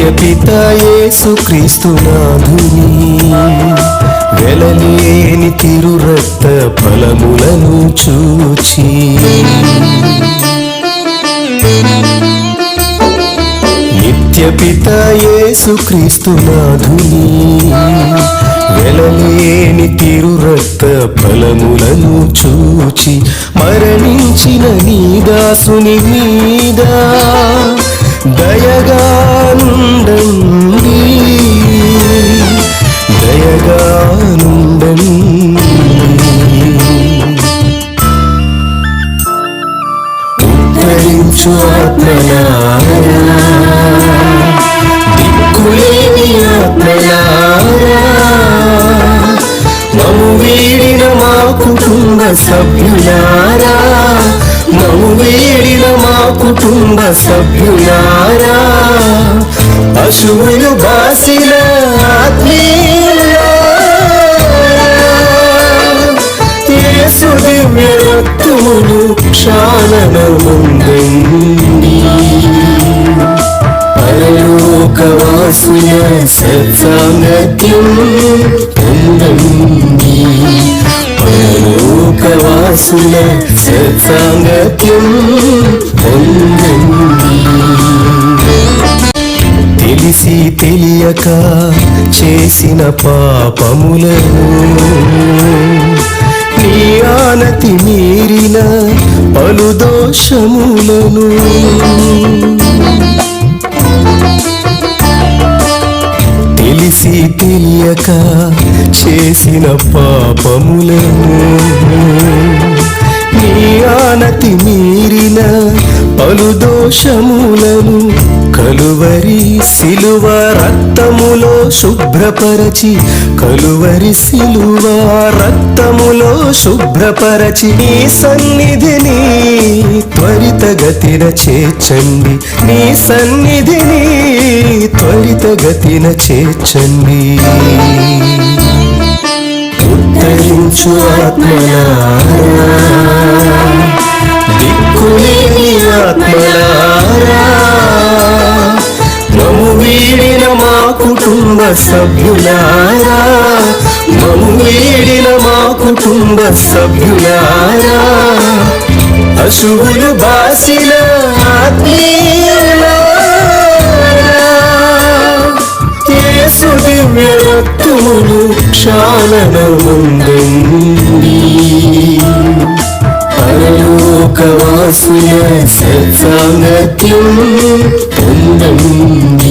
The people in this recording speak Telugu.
నిత్యపిత యేసు క్రీస్తునాథుని వెలలేని తిరురక్త ఫలములను చూచి. నిత్యపిత యేసు క్రీస్తునాథుని వెలలేని తిరురక్త ఫలములను చూచి. మరణించిన నీ దాసుని మీద ధరించు ఆత్మలారా దిక్కులేని ఆత్మలారా మము వీడిన మా కుటుంబ సభ్యులారా మము వీడిన మా కుటుంబ సభ్యులారా పశువులు బాసిలా యేసు దివ్య రక్తములు క్షాళనముందండి పరలోకవాసుల సత్సాంగత్యం పొందండి పరలోకవాసుల సత్సాంగత్యం పొందండి తెలిసి తెలియక చేసిన పాపములను దోషములను తెలిసి తెలియక చేసిన పాపములను. నీ ఆనతి మీరిన పలు దోషములను కలువరి సిలువ రక్తములో శుభ్రపరచి కలువరి సిలువ రక్తములో శుభ్రపరచి నీ సన్నిధిని త్వరితగతిన చేర్చండి నీ సన్నిధిని త్వరితగతిన చేర్చండి. ఉత్తరించు ఆత్మలారా. దిక్కులేని ఆత్మలారా. మము వీడిన మా కుటుంబ సభ్యులారా. మము వీడిన మా కుటుంబ సభ్యులారా. అశువులు బాసిన ఆత్మీయులారా యేసు దివ్య రక్తములు క్షాళనముందండి పరలోకవాసుల సత్సాంగత్యం పొందండి.